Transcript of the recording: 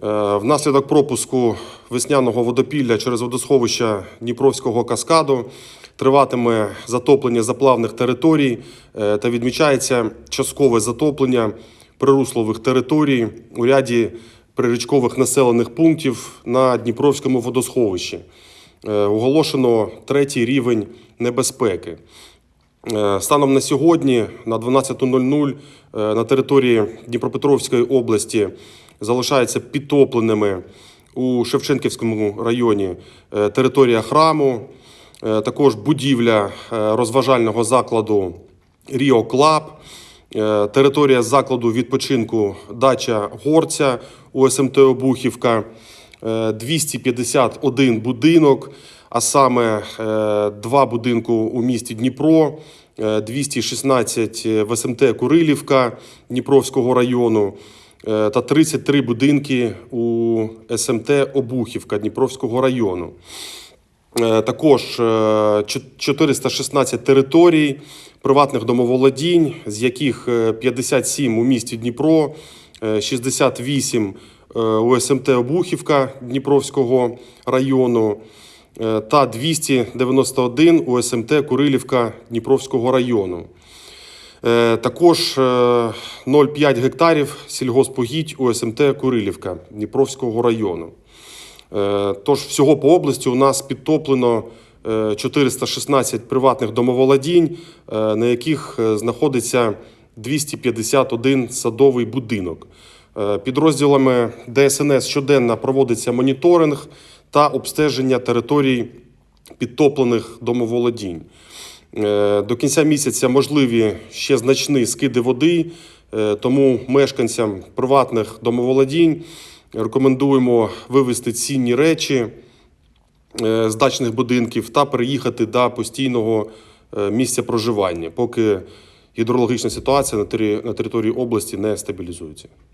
Е, Внаслідок пропуску весняного водопілля через водосховища Дніпровського каскаду триватиме затоплення заплавних територій е, та відмічається часткове затоплення прируслових територій у ряді прирічкових населених пунктів на Дніпровському водосховищі. Е, Оголошено третій рівень небезпеки. Станом на сьогодні, на 12.00, е, на території Дніпропетровської області залишаються підтопленими у Шевченківському районі е, територія храму, е, також будівля е, розважального закладу Ріо Клаб, територія закладу відпочинку Дача Горця у СМТ Обухівка, е, 251 будинок, а саме два будинку у місті Дніпро, е, 216 в СМТ Курилівка Дніпровського району та 33 будинки у СМТ Обухівка Дніпровського району. Е, Також е, 416 територій приватних домоволодінь, з яких е, 57 у місті Дніпро, е, 68 е, у СМТ Обухівка Дніпровського району е, та 291 у СМТ Курилівка Дніпровського району. Е, Також е, 0,5 гектарів сільгоспугідь у СМТ Курилівка Дніпровського району. Е, Тож всього по області у нас підтоплено е, 416 приватних домоволодінь, е, на яких е, знаходиться 251 садовий будинок. Е, Підрозділами ДСНС щоденно проводиться моніторинг та обстеження територій підтоплених домоволодінь. Е, До кінця місяця можливі ще значні скиди води, е, тому мешканцям приватних домоволодінь рекомендуємо вивезти цінні речі е, з дачних будинків та переїхати до постійного місця проживання, поки гідрологічна ситуація на території області не стабілізується.